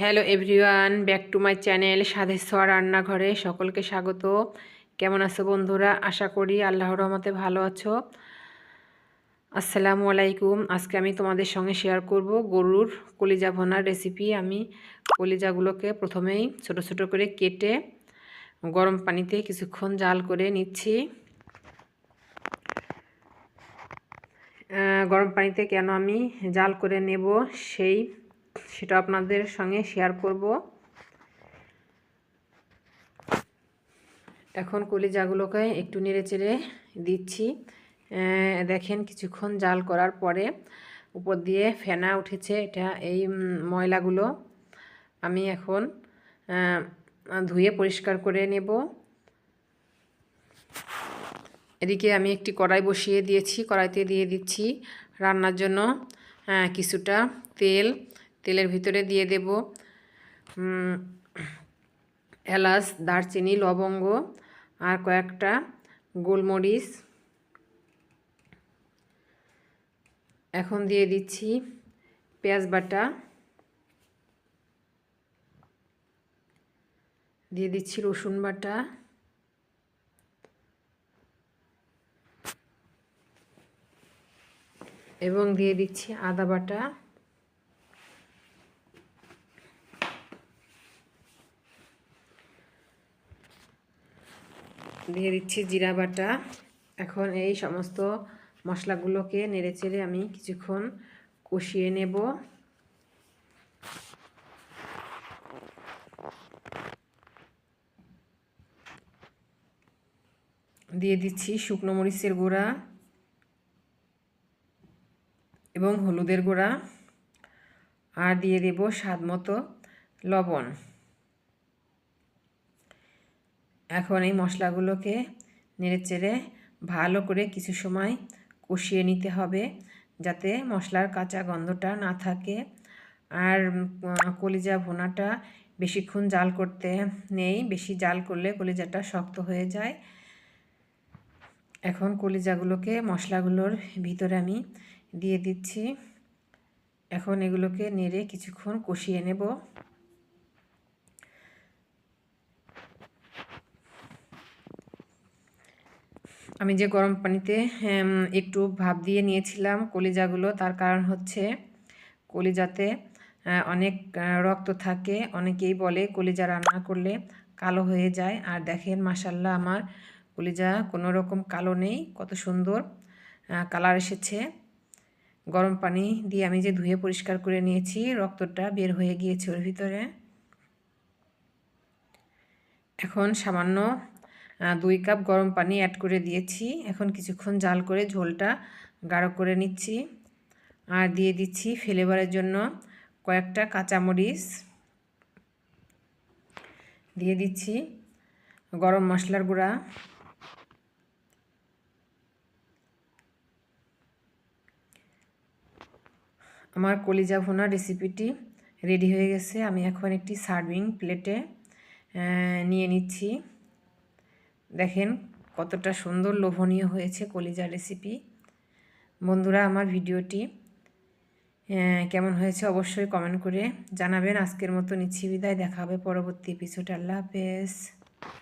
Hello everyone back to my channel স্বাদেশ্বর রান্নাঘরে সকলকে স্বাগত। কেমন আছো বন্ধুরা? আশা করি আল্লাহর রহমতে ভালো আছো। আসসালামু আলাইকুম। আজকে আমি তোমাদের সঙ্গে শেয়ার করব গরুর কলিজা ভোনার রেসিপি আমি কলিজাগুলোকে প্রথমেই ছোট ছোট করে কেটে গরম পানিতে কিছুক্ষণ জাল করে নিচ্ছি। গরম পানিতে কেন আমি জাল করে নেব সেই সেটা আপনাদের সঙ্গে শেয়ার করব। এখন কলিজাগুলোকে একটু নেড়ে চেড়ে দিচ্ছি। দেখেন কিছুক্ষণ জাল করার পরে উপর দিয়ে ফেনা উঠেছে এটা, এই ময়লাগুলো। আমি এখন ধুয়ে পরিষ্কার করে নেব। এদিকে আমি একটি কড়াই বসিয়ে দিয়েছি, কড়াইতে দিয়ে দিচ্ছি রান্নার জন্য কিছুটা তেল। তেলের ভিতরে দিয়ে দেব এলাচ, দারচিনি, লবঙ্গ আর কয়েকটা গোলমরিচ। এখন দিয়ে দিচ্ছি পেঁয়াজ বাটা। দিয়ে দিচ্ছি রসুন বাটা। এবং দিয়ে দিচ্ছি আদা বাটা। দিয়ে দিচ্ছি জিরা বাটা। এখন এই সমস্ত মশলাগুলোকে নেড়ে চেড়ে আমি কিছুক্ষণ কষিয়ে নেব। দিয়ে দিচ্ছি শুকনো মরিচের গুঁড়া এবং হলুদের গুঁড়া। আর দিয়ে দেব স্বাদ মতো লবণ। এখন এই মশলাগুলোকে নেড়ে চেড়ে ভালো করে কিছু সময় কষিয়ে নিতে হবে যাতে মশলার কাঁচা গন্ধটা না থাকে। আর কলিজা ভোনাটা বেশিক্ষণ জাল করতে নেই, বেশি জাল করলে কলিজাটা শক্ত হয়ে যায়। এখন কলিজাগুলোকে, মশলাগুলোর ভিতরে আমি দিয়ে দিচ্ছি। এখন এগুলোকে নেড়ে কিছুক্ষণ কষিয়ে নেব। আমি যে গরম পানিতে একটু ভাপ দিয়ে নিয়েছিলাম কলিজাগুলো, তার কারণ হচ্ছে কলিজাতে অনেক রক্ত থাকে। অনেকেই বলে কলিজা রান্না করলে কালো হয়ে যায়। আর দেখেন মাসাল্লাহ আমার কলিজা কোনো রকম কালো নেই, কত সুন্দর কালার এসেছে। গরম পানি দিয়ে আমি যে ধুয়ে পরিষ্কার করে নিয়েছি, রক্তটা বের হয়ে গিয়েছে ওর ভিতরে। এখন সামান্য দুই কাপ গরম পানি অ্যাড করে দিয়েছি। এখন কিছুক্ষণ জাল করে ঝোলটা গাঢ় করে নিচ্ছি। আর দিয়ে দিচ্ছি ফ্লেভারের জন্য কয়েকটা কাঁচামরিচ। দিয়ে দিচ্ছি গরম মশলার গুঁড়া। আমার কলিজা ভোনা রেসিপিটি রেডি হয়ে গেছে। আমি এখন একটি সার্ভিং প্লেটে নিয়ে নিচ্ছি। দেখেন কতটা সুন্দর লোভনীয় হয়েছে কলিজা রেসিপি বন্ধুরা, আমার ভিডিওটি কেমন হয়েছে অবশ্যই কমেন্ট করে জানাবেন। আজকের মতো নিচ্ছি বিদায়, দেখা হবে পরবর্তী এপিসোড আল্লাহ হাফেজ।